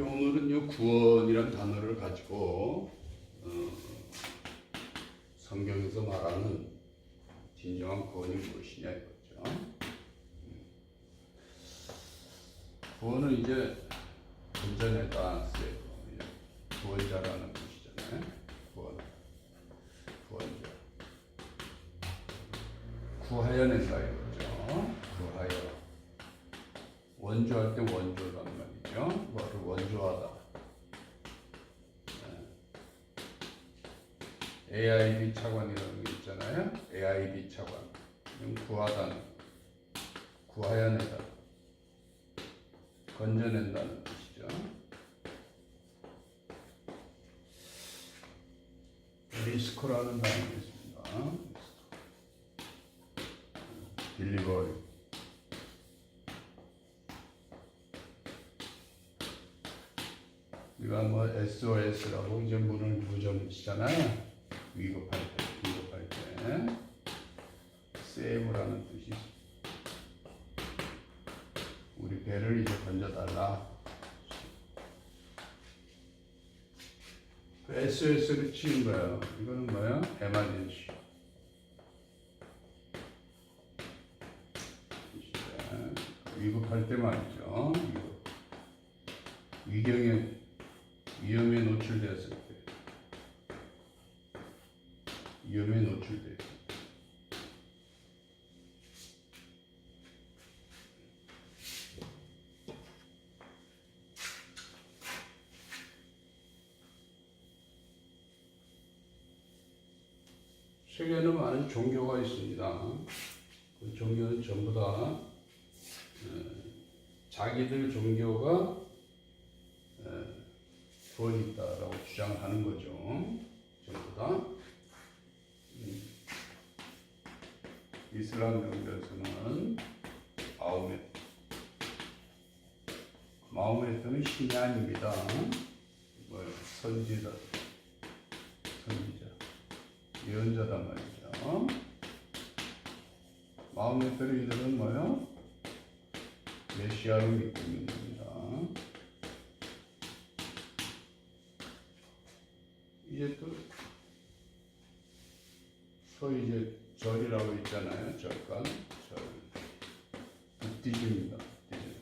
오늘은 요 구원이란 단어를 가지고 어, 성경에서 말하는 진정한 구원이 무엇이냐 이거죠. 음. 구원은 이제 본전에다 쓰여 구원자라는 뜻이잖아요. 구원, 구원자. 구하여낸다 이거죠. 구하여. 원조할 때 원조 AIB 차관이라는 게 있잖아요. AIB 차관. 이건 구하다는, 구하여내다, 건져낸다는 뜻이죠. 리스코라는 단어가 있습니다. 딜리버리. 우리가 뭐 SOS라고 이제 문을 두점 치잖아요. 위급할 때, 위급할 때. 세이브라는 뜻이. 우리 배를 이제 건져달라. 그 SOS를 치는 거예요. 이거는 뭐야? 에마jen시. 위급할 때 말이죠. 위경에 위험에 노출되었을 때 위험에 노출돼 세계에는 많은 종교가 있습니다. 그 종교는 전부 다 어, 자기들 종교가 구원이 있다라고 주장하는 거죠. 전부 다. 이슬람 종교에서는 마호메 마호메트는 신이 아닙니다. 뭐 선지자, 선지자, 예언자단 말이죠. 마호메트를 이들은 뭐요? 메시아를 믿고 있는 겁니다. 이제 또 소위 이제 절이라고 있잖아요. 절간, 절. 부티즘입니다. 부티즘.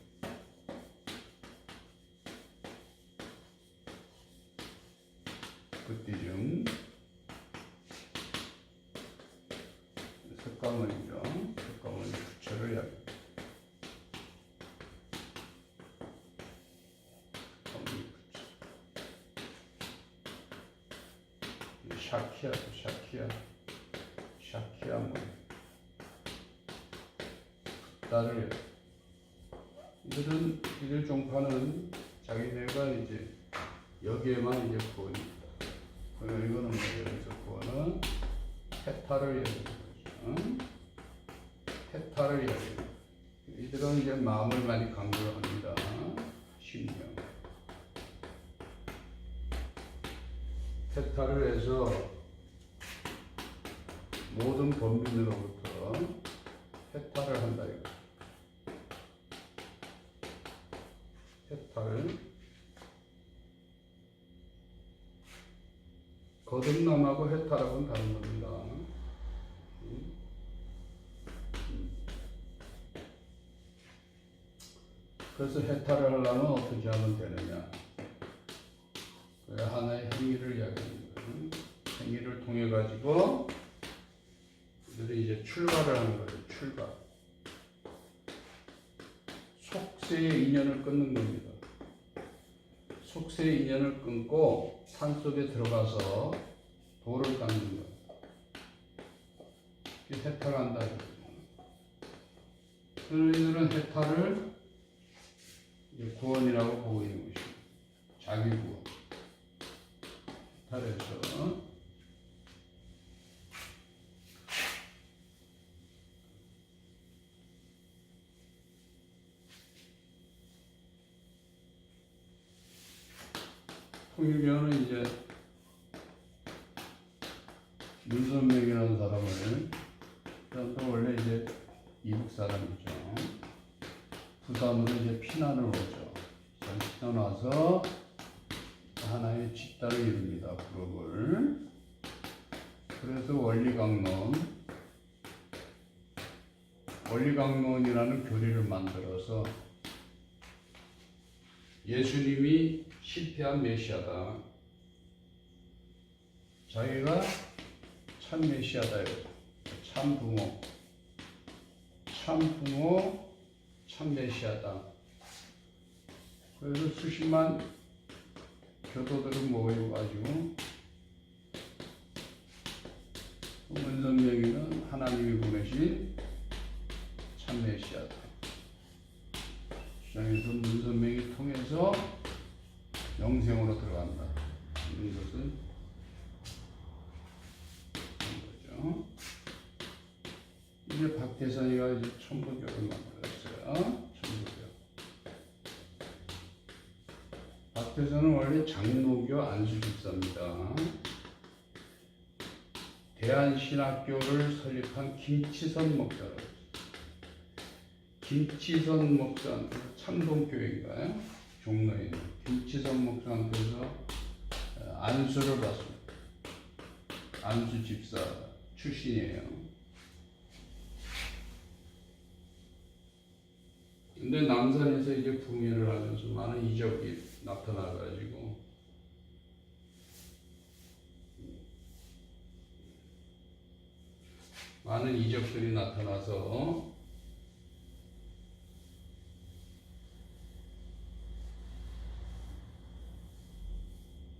부티즘. 석가모니죠. 석가모니 부처를 이야기. 석가모니 부처. 샤키야, 뭐 나를 이들은 이들 종파는 자기네가 이제 여기에만 이제 있다. 그러면 이거는 구원은 해탈을 얘기하는 거죠. 해탈을 얘기해요. 이들은 이제 마음을 많이 강조를 합니다. 심령. 해탈을 해서 모든 범민으로부터 해탈을 한다 이거. 해탈. 거듭남하고 해탈하고는 다른 겁니다. 음. 그래서 해탈을 하려면 어떻게 하면 되느냐? 그 하나의 행위를 이야기하는 거예요. 행위를 통해 가지고 그들이 이제 출발을 하는 거죠. 출발. 속세의 인연을 끊는 겁니다. 속세의 인연을 끊고 산 속에 들어가서 돌을 닦는 거예요. 이게 해탈한다. 그들은 해탈을 구원이라고 보고 있는 것입니다. 자기 구원. 해탈해서 통일교는 이제 윤선명이라는 사람을 또 원래 이제 이북 사람이죠. 부산으로 이제 피난을 오죠. 떠나서 하나의 집단을 이룹니다. 그룹을. 그래서 원리강론, 원리강론이라는 교리를 만들어서 예수님이 실패한 메시아다. 자기가 참 메시아다. 참 부모. 참 부모, 참 메시아다. 그래서 수십만 교도들을 모여가지고 문선명이는 하나님이 보내신 참 메시아다. 주장에서 문선명이 통해서 영생으로 들어간다. 이런 것은 그런 거죠. 이제 박대선이가 이제 천부교를 만들었어요. 천부교. 박대선은 원래 장로교 안수집사입니다. 대한신학교를 설립한 김치선. 있어요. 김치선 목사한테 참동교회인가요? 종로에 있는 김치선 목사한테서 어, 안수를 받습니다. 안수 집사 출신이에요. 근데 남산에서 이제 붕괴를 하면서 많은 이적이 나타나가지고 많은 이적들이 나타나서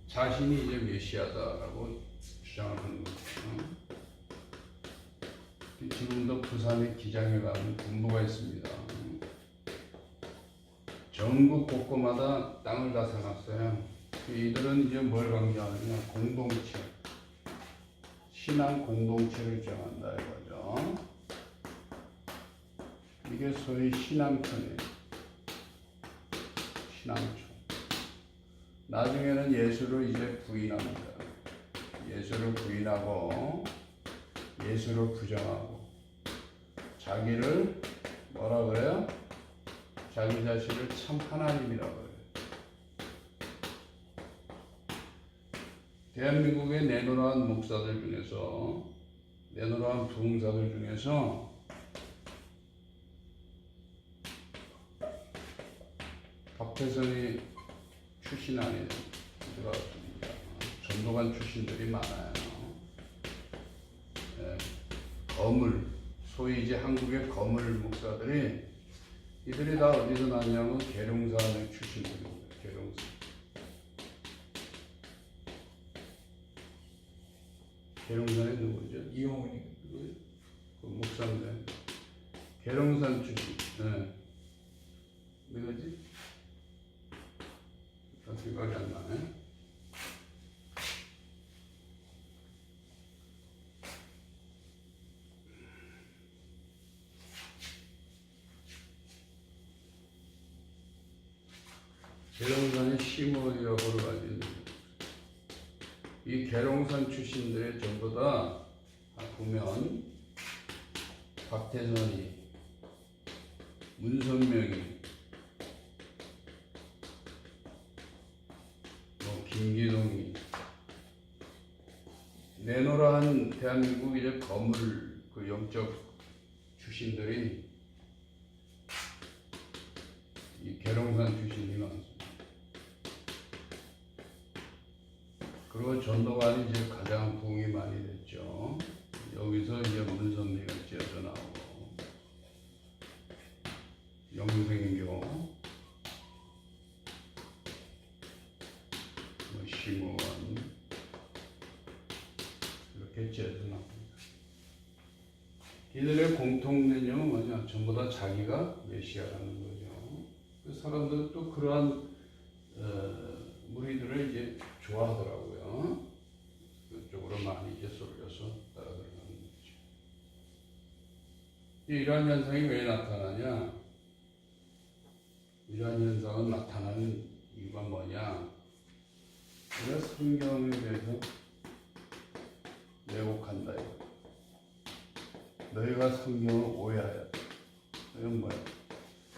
자신이 이제 메시아다라고 주장을 하는 거죠. 지금도 부산에 기장에 가면 군부가 있습니다. 전국 곳곳마다 땅을 다 사놨어요. 이들은 이제 뭘 강조하느냐? 공동체. 신앙 공동체를 정한다 이거죠. 이게 소위 신앙촌이에요. 신앙촌. 나중에는 예수를 이제 부인합니다. 예수를 부인하고 예수를 부정하고 자기를 뭐라 그래요? 자기 자신을 참 하나님이라고 해요. 대한민국의 내노라한 목사들 중에서 내노라한 부흥사들 중에서 박태선이 출신 안에 들어왔습니다. 전도관 출신들이 많아요. 예, 거물, 소위 이제 한국의 거물 목사들이 이들이 다 어디서 났냐면 계룡산의 출신들입니다. 계룡산. 계룡산에 누구죠? 이용훈이 그, 그 목사인데 계룡산 출신. 네. 누구지? 다 생각이 안 나네. 계룡산의 시모이라고를 가진 이 계룡산 출신들의 전부 다 보면 박태선이 문선명이 뭐 김기동이 내노라한 대한민국 이제 거물 그 영적 출신들이 이 계룡산 출신이 많습니다. 그리고 전도관이 이제 가장 부흥이 많이 됐죠. 여기서 이제 문선미가 찢어져 나오고 영생교 뭐 심원 이렇게 찢어져 나옵니다. 이들의 공통된점은 뭐냐? 전부 다 자기가 메시아라는 거죠. 그 사람들은 또 그러한 어, 무리들을 이제 좋아하더라고 이러한 현상이 왜 나타나냐? 이러한 현상은 나타나는 이유가 뭐냐? 우리가 성경에 대해서 왜곡한다. 너희가 성경을 오해하여. 이건 뭐야?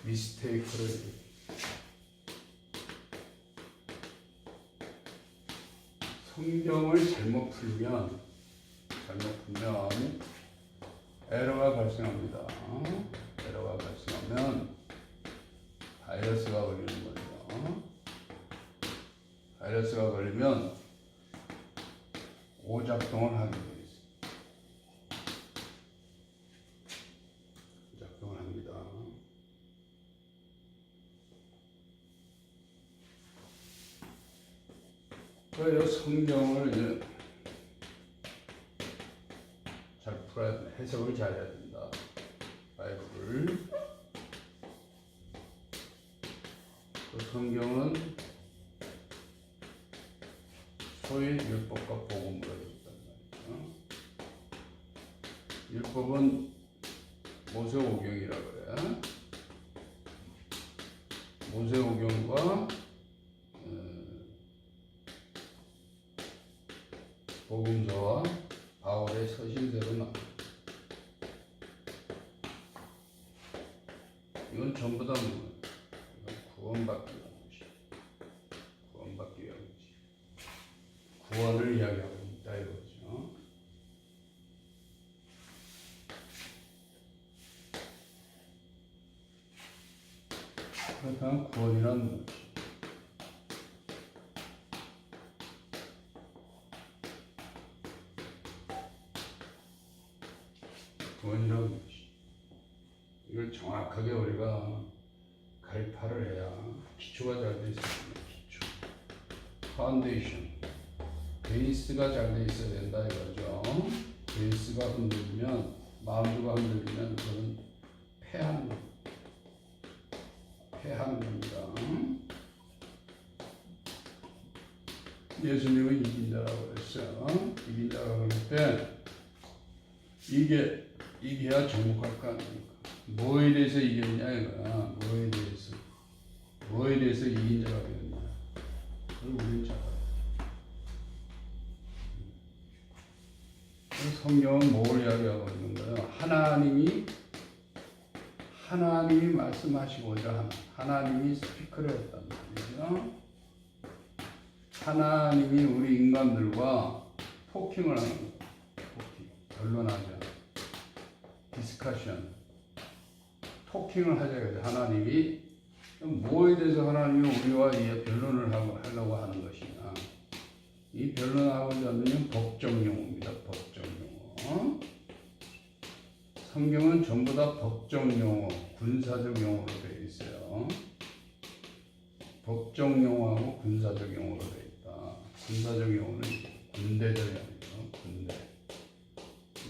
미스테이크를. 성경을 잘못 풀면, 잘못 풀면, 에러가 발생합니다. 에러가 발생하면 바이러스가 걸리는 거죠. 바이러스가 걸리면 오작동을 하게 합니다. 그래서 성경을 이제 해석을 잘해야 된다. 바이블을. 그 성경은 소위 율법과 복음으로 있단 말이죠. 율법은 모세오경이라 그래. 모세오경과 어, 복음서와 바울의 서신서로 나. 이건 전부 다 뭐, 이건 구원받기 위한 것이. 구원받기 위한 것이. 구원을 이야기하고 있다 이거죠. 그렇다면 구원이란? 구원이란? 이걸 정확하게 우리가 가입하를 해야 기초가 잘 돼 있습니다. 기초. 파운데이션. 베이스가 잘 돼 있어야 된다 이거죠. 베이스가 흔들리면 마음주가 흔들리면 그건 예수님은 이긴 자라고 그랬어요. 이긴 자라고 그럴 때 이게 이겨야 정복할 거 아닙니까? 뭐에 대해서 이겼냐 이거야. 뭐에 대해서 뭐에 대해서 이긴 자가 되었냐. 그걸 우리는 잘 성경은 뭘 이야기하고 있는 거예요? 하나님이 하나님이 말씀하시고자 하는 하나님이 스피커를 했단 말이죠. 하나님이 우리 인간들과 토킹을 하는. 토킹. 변론하자. 디스커션. 토킹을 하자. 하나님이 뭐에 대해서 하나님이 우리와 이 변론을 하려고 하는 것이냐. 이 변론하고자 하는 법정 용어입니다. 법정 용어. 성경은 전부 다 법정 용어, 군사적 용어로 되어 있어요. 법정 용어하고 군사적 용어로 되어 있다. 군사적 용어는 군대적이 아니죠. 군대,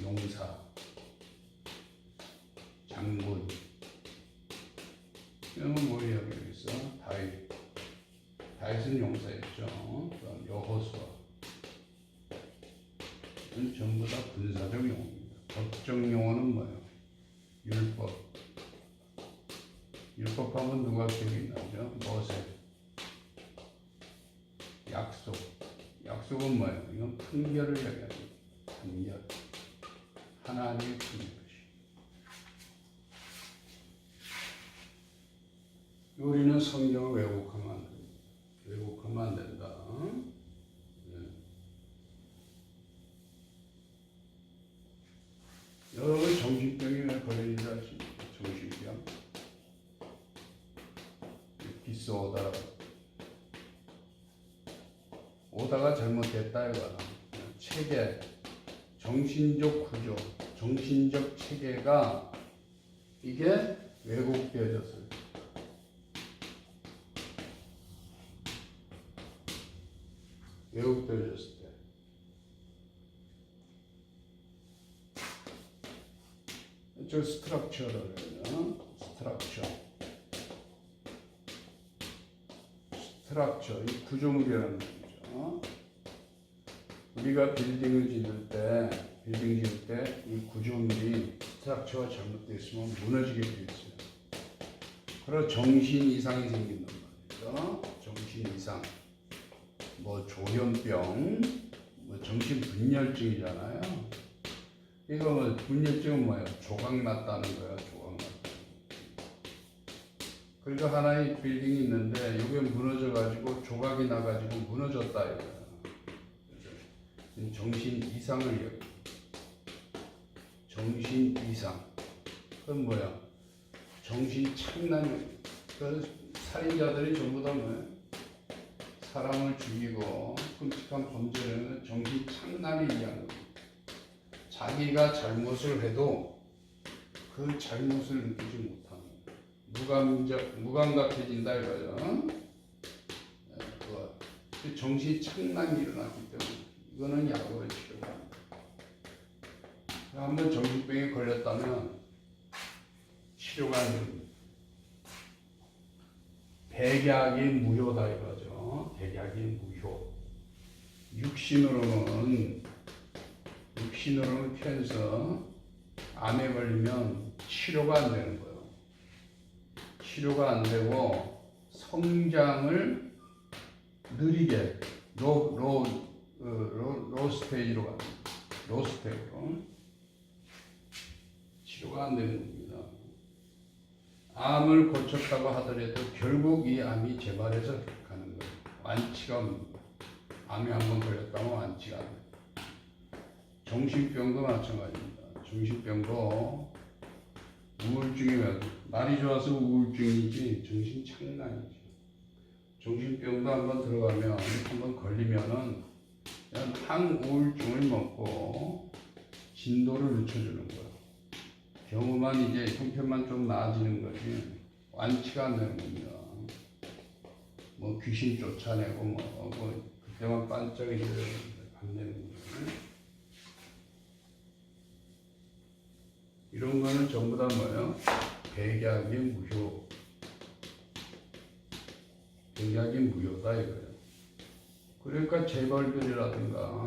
용사, 장군. 이런 건뭐 이야기하고 있어? 다윗. 다윗은 용사였죠. 그다음 여호수아. 전부 다 군사적 용어입니다. 법정 용어는 뭐예요? 율법. 율법하면 누가 기억이 나죠? 모세. 약속. 약속은 뭐예요? 이건 판결을 이야기하죠. 판결. 하나님의 판결이. 우리는 성경을 왜곡하면 안 됩니다. 왜곡하면 안 된다. 이게 왜곡되어졌어요. 왜곡되어졌을 때. 저 스트럭처를. 스트럭처. 스트럭처, 이 구조물이라는 거죠. 우리가 빌딩을 지을 때, 빌딩 지을 때 이 구조물이 스트럭처가 잘못되어 있으면 무너지게 되어 있어요. 그리고 정신 이상이 생긴단 말이죠. 정신 이상. 뭐 조현병, 뭐 정신 분열증이잖아요. 이거 뭐 분열증은 뭐예요? 조각 났다는 거야, 조각 났다. 그리고 하나의 빌딩이 있는데 이게 무너져 가지고 조각이 나 가지고 무너졌다. 그죠? 정신 이상을. 정신 이상. 그건 뭐야? 정신 착란. 그 살인자들이 전부 다 뭐야? 사람을 죽이고 끔찍한 범죄는 정신 착란이 이야기. 자기가 잘못을 해도 그 잘못을 느끼지 못하는 무감적 무감각해진다 이거죠. 네, 정신 착란이 일어나기 때문에 이거는 약으로 치료가. 한 번 정신병에 걸렸다면 치료가. 백약이 무효다 이거죠. 백약이 무효. 육신으로는 육신으로는 캔서 암에 걸리면 치료가 안 되는 거예요. 치료가 안 되고 성장을 느리게 로, 로, 어, 로, 로 스테이지로 갑니다. 로 스테이지로. 치료가 안 되는 겁니다. 암을 고쳤다고 하더라도 결국 이 암이 재발해서 가는 거예요. 완치가 없는 거예요. 암에 한번 걸렸다면 완치가 안 돼요. 정신병도 마찬가지입니다. 정신병도 우울증이면 날이 좋아서 우울증이지 정신 착란이지. 정신병도 한번 들어가면 한번 걸리면은 그냥 항우울증을 먹고 진도를 늦춰주는 거야. 경우만 이제 형편만 좀 나아지는 거지 완치가 안 되는 겁니다. 뭐 귀신 쫓아내고 뭐, 뭐 그때만 반짝이는 안 되는 거예요. 이런 거는 전부 다 뭐예요? 백약이 무효. 백약이 무효다 이거예요. 그러니까 재벌들이라든가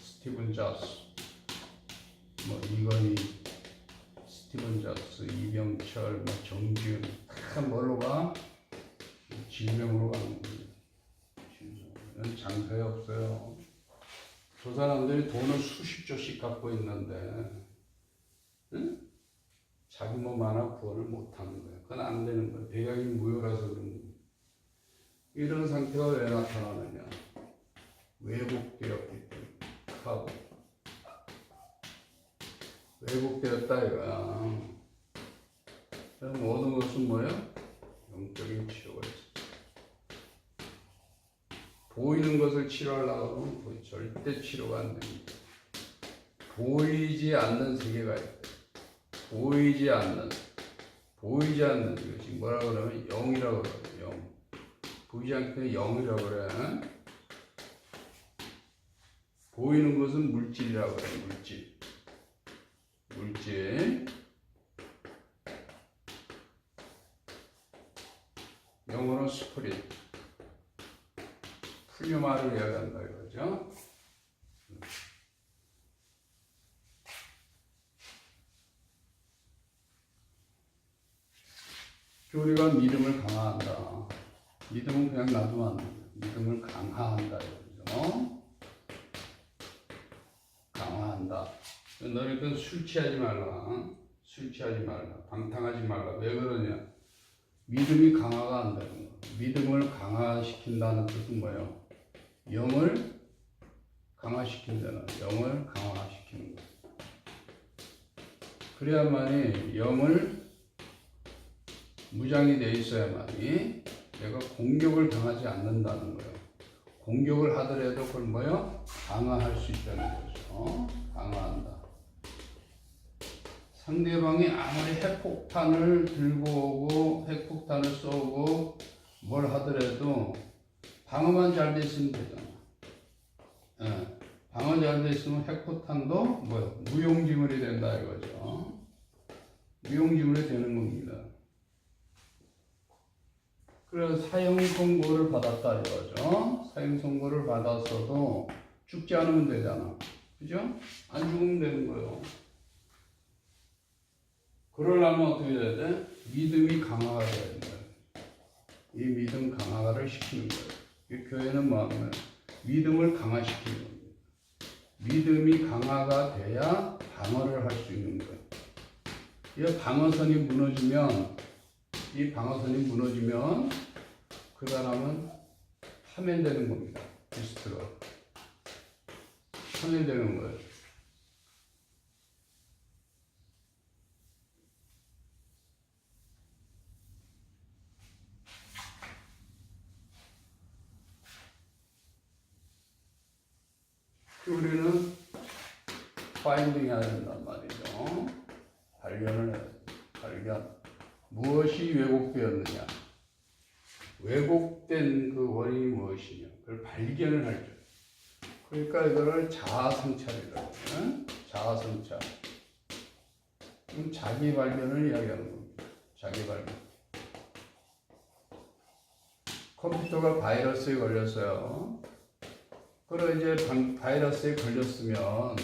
스티븐 잡스, 뭐 이건희, 스티븐 잡스, 이병철, 뭐 정지훈 다 뭘로 가? 질병으로 가는 거예요. 장사에 없어요. 저 사람들이 돈을 수십 조씩 갖고 있는데 응? 자기 몸 하나 구원을 못하는 거야. 그건 안 되는 거야. 배경이 무효라서 그런 거야. 이런 상태가 왜 나타나느냐? 왜곡되었기 때문에. 하고. 왜곡되었다 이거야. 모든 것은 뭐야? 영적인 치료가 있어. 보이는 것을 치료하려고 하면 절대 치료가 안 됩니다. 보이지 않는 세계가 있다. 보이지 않는 보이지 않는 이것이 뭐라 그러면 영이라고 그래요. 영. 보이지 않게 영이라고 그래. 보이는 것은 물질이라고 그래. 물질. 물질. 영어로 스프릿. 풀류마를 이야기한다 이거죠. 교리가 믿음을 강화한다. 믿음은 그냥 놔두면 안 돼. 믿음을 강화한다. 이거죠. 강화한다. 너희들 술 취하지 말라. 술 취하지 말라. 방탕하지 말라. 왜 그러냐? 믿음이 강화가 안 되는 거. 믿음을 강화시킨다는 뜻은 뭐예요? 영을 강화시킨다는 영을 강화시키는 거. 그래야만이 영을 무장이 돼 있어야만이 내가 공격을 당하지 않는다는 거예요. 공격을 하더라도 그걸 뭐요? 강화할 수 있다는 거죠. 강화한다. 상대방이 아무리 핵폭탄을 들고 오고 핵폭탄을 쏘고 뭘 하더라도 방어만 잘 됐으면 되잖아. 예, 방어 잘 됐으면 핵폭탄도 뭐요? 무용지물이 된다 이거죠. 무용지물이 되는 겁니다. 그래서 사형 선고를 받았다 이거죠. 사형 선고를 받았어도 죽지 않으면 되잖아. 그죠? 안 죽으면 되는 거예요. 그러려면 어떻게 해야 돼? 믿음이 강화가 돼야 된다. 이 믿음 강화를 시키는 거예요. 이 교회는 뭐 하면 믿음을 강화시키는 겁니다. 믿음이 강화가 돼야 방어를 할 수 있는 거예요. 이 방어선이 무너지면 이 방어선이 무너지면 그 사람은 파면되는 겁니다. 리스트가. 참여되는 거예요. 우리는 파인딩 해야 된단 말이죠. 발견을 해야 돼. 발견. 무엇이 왜곡되었느냐. 왜곡된 그 원인이 무엇이냐. 그걸 발견을 할 줄. 그러니까 이거를 자아성찰이라고. 응? 자아성찰. 그럼 자기 발견을 이야기하는 겁니다. 자기 발견. 컴퓨터가 바이러스에 걸렸어요. 그럼 이제 방- 바이러스에 걸렸으면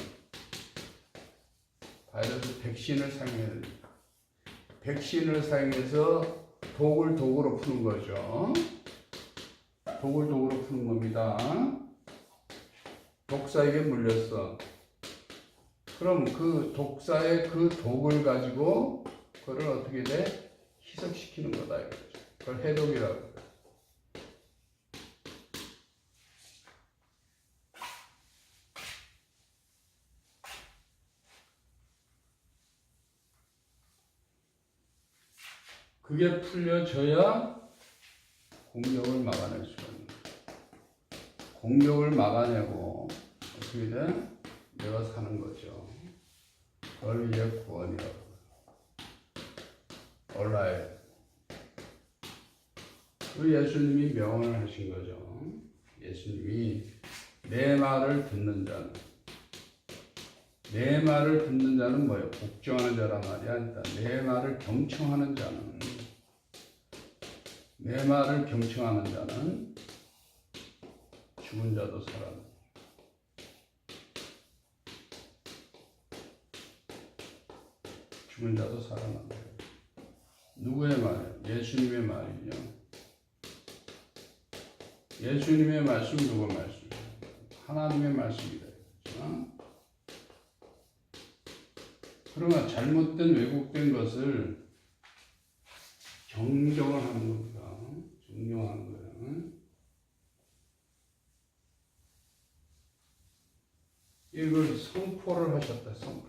바이러스 백신을 사용해야 됩니다. 백신을 사용해서 독을 독으로 푸는 거죠. 독을 독으로 푸는 겁니다. 독사에게 물렸어. 그럼 그 독사의 그 독을 가지고 그걸 어떻게 돼? 희석시키는 거다 이거죠. 그걸 해독이라고 그게 풀려져야 공격을 막아낼 수가 있는 거예요. 공격을 막아내고 어떻게 돼? 내가 사는 거죠. 그걸 이제 구원이라고. 얼라에 그 예수님이 명언을 하신 거죠. 예수님이 내 말을 듣는 자는 내 말을 듣는 자는 뭐예요? 복종하는 자란 말이 아니다. 내 말을 경청하는 자는 내 말을 경청하는 자는 죽은 자도 살아나. 죽은 자도 살아난다. 누구의 말이에요? 예수님의 말이죠. 예수님의 말씀 누구 말씀? 하나님의 말씀이다. 그렇죠? 그러나 잘못된 왜곡된 것을 정정을 하는 겁니다. 정정하는 거예요. 이걸 선포를 하셨다. 선포.